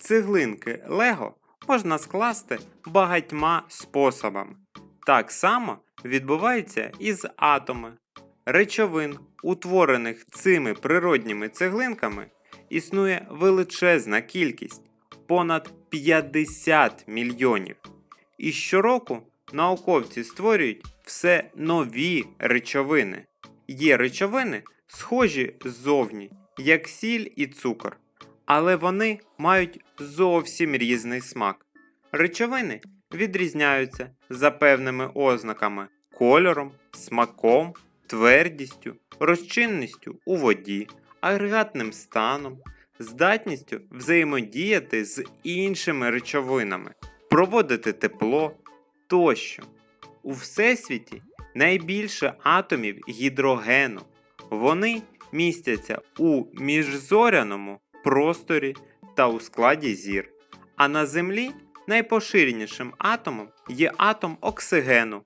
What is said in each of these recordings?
Цеглинки Лего можна скласти багатьма способами. Так само відбувається і з атоми. Речовин, утворених цими природніми цеглинками, існує величезна кількість понад 50 мільйонів. І щороку науковці створюють все нові речовини. Є речовини, схожі ззовні, як сіль і цукор, але вони мають зовсім різний смак. Речовини відрізняються за певними ознаками кольором, смаком, твердістю, розчинністю у воді, агрегатним станом, здатністю взаємодіяти з іншими речовинами, проводити тепло тощо. У всесвіті найбільше атомів гідрогену. Вони містяться у міжзоряному просторі та у складі зір. А на Землі найпоширенішим атомом є атом оксигену.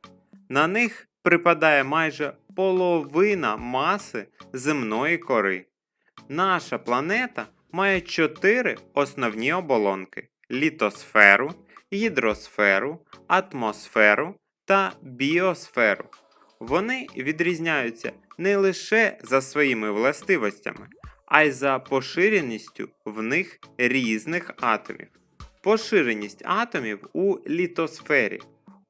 На них припадає майже половина маси земної кори. Наша планета має чотири основні оболонки: літосферу, гідросферу, атмосферу та біосферу. Вони відрізняються не лише за своїми властивостями, а й за поширеністю в них різних атомів. Поширеність атомів у літосфері.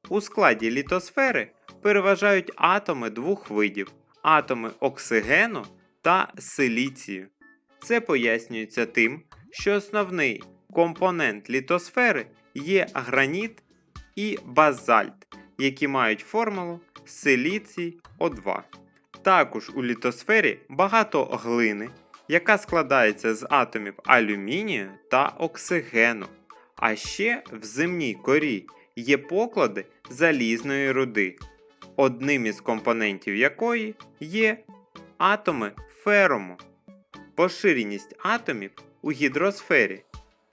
У складі літосфери переважають атоми двох видів: атоми оксигену та силіцію. Це пояснюється тим, що основний компонент літосфери є граніт і базальт, які мають формулу силіцій О2. Також у літосфері багато глини, яка складається з атомів алюмінію та оксигену. А ще в земній корі є поклади залізної руди, одним із компонентів якої є атоми ферому. Поширеність атомів у гідросфері.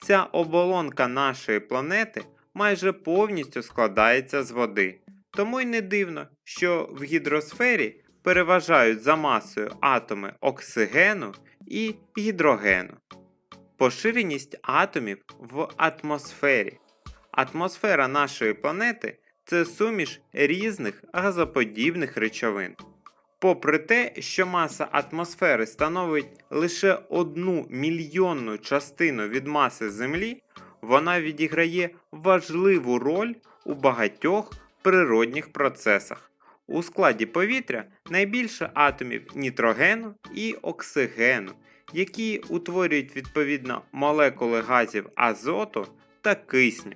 Ця оболонка нашої планети майже повністю складається з води. Тому й не дивно, що в гідросфері переважають за масою атоми оксигену і гідрогену. Поширеність атомів в атмосфері. Атмосфера нашої планети це суміш різних газоподібних речовин. Попри те, що маса атмосфери становить лише одну мільйонну частину від маси Землі, вона відіграє важливу роль у багатьох природних процесах. У складі повітря найбільше атомів нітрогену і оксигену, які утворюють відповідно молекули газів азоту та кисню.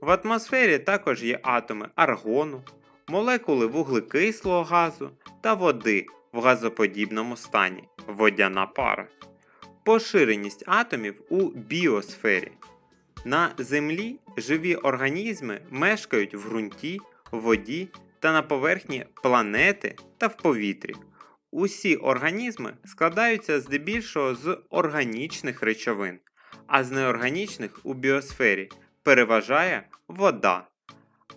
В атмосфері також є атоми аргону, молекули вуглекислого газу та води в газоподібному стані водяна пара. Поширеність атомів у біосфері. На Землі живі організми мешкають в ґрунті, воді та на поверхні планети та в повітрі. Усі організми складаються здебільшого з органічних речовин, а з неорганічних у біосфері переважає вода.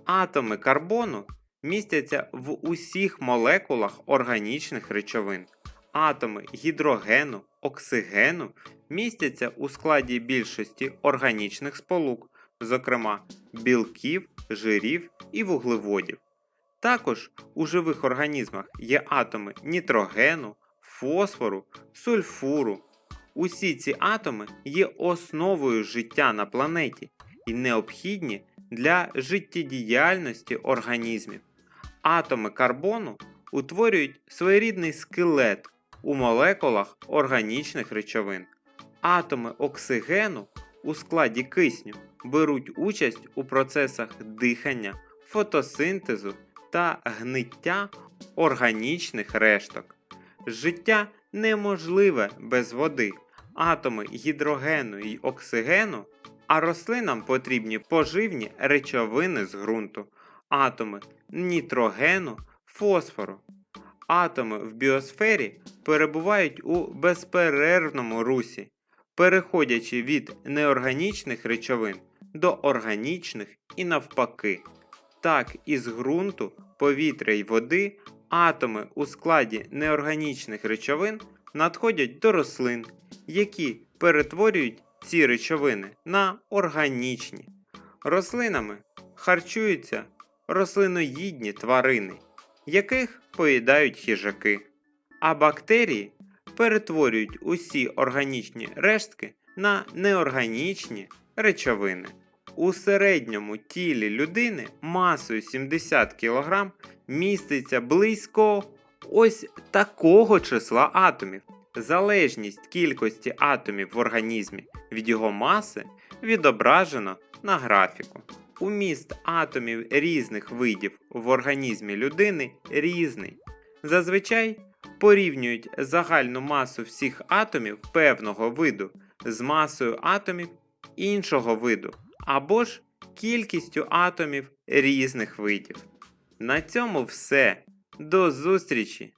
Атоми карбону містяться в усіх молекулах органічних речовин. Атоми гідрогену, оксигену містяться у складі більшості органічних сполук, зокрема білків, жирів і вуглеводів. Також у живих організмах є атоми нітрогену, фосфору, сульфуру. Усі ці атоми є основою життя на планеті і необхідні для життєдіяльності організмів. Атоми карбону утворюють своєрідний скелет у молекулах органічних речовин. Атоми оксигену у складі кисню беруть участь у процесах дихання, фотосинтезу та гниття органічних решток. Життя неможливе без води. Атоми гідрогену і оксигену, а рослинам потрібні поживні речовини з ґрунту, атоми нітрогену, фосфору. Атоми в біосфері перебувають у безперервному русі, переходячи від неорганічних речовин до органічних і навпаки. Так, із ґрунту, повітря й води атоми у складі неорганічних речовин надходять до рослин, які перетворюють ці речовини на органічні. Рослинами харчуються рослиноїдні тварини, яких поїдають хижаки, а бактерії перетворюють усі органічні рештки на неорганічні речовини. У середньому тілі людини масою 70 кг міститься близько ось такого числа атомів. Залежність кількості атомів в організмі від його маси відображено на графіку. Уміст атомів різних видів в організмі людини різний. Зазвичай порівнюють загальну масу всіх атомів певного виду з масою атомів іншого виду або ж кількістю атомів різних видів. На цьому все. До зустрічі!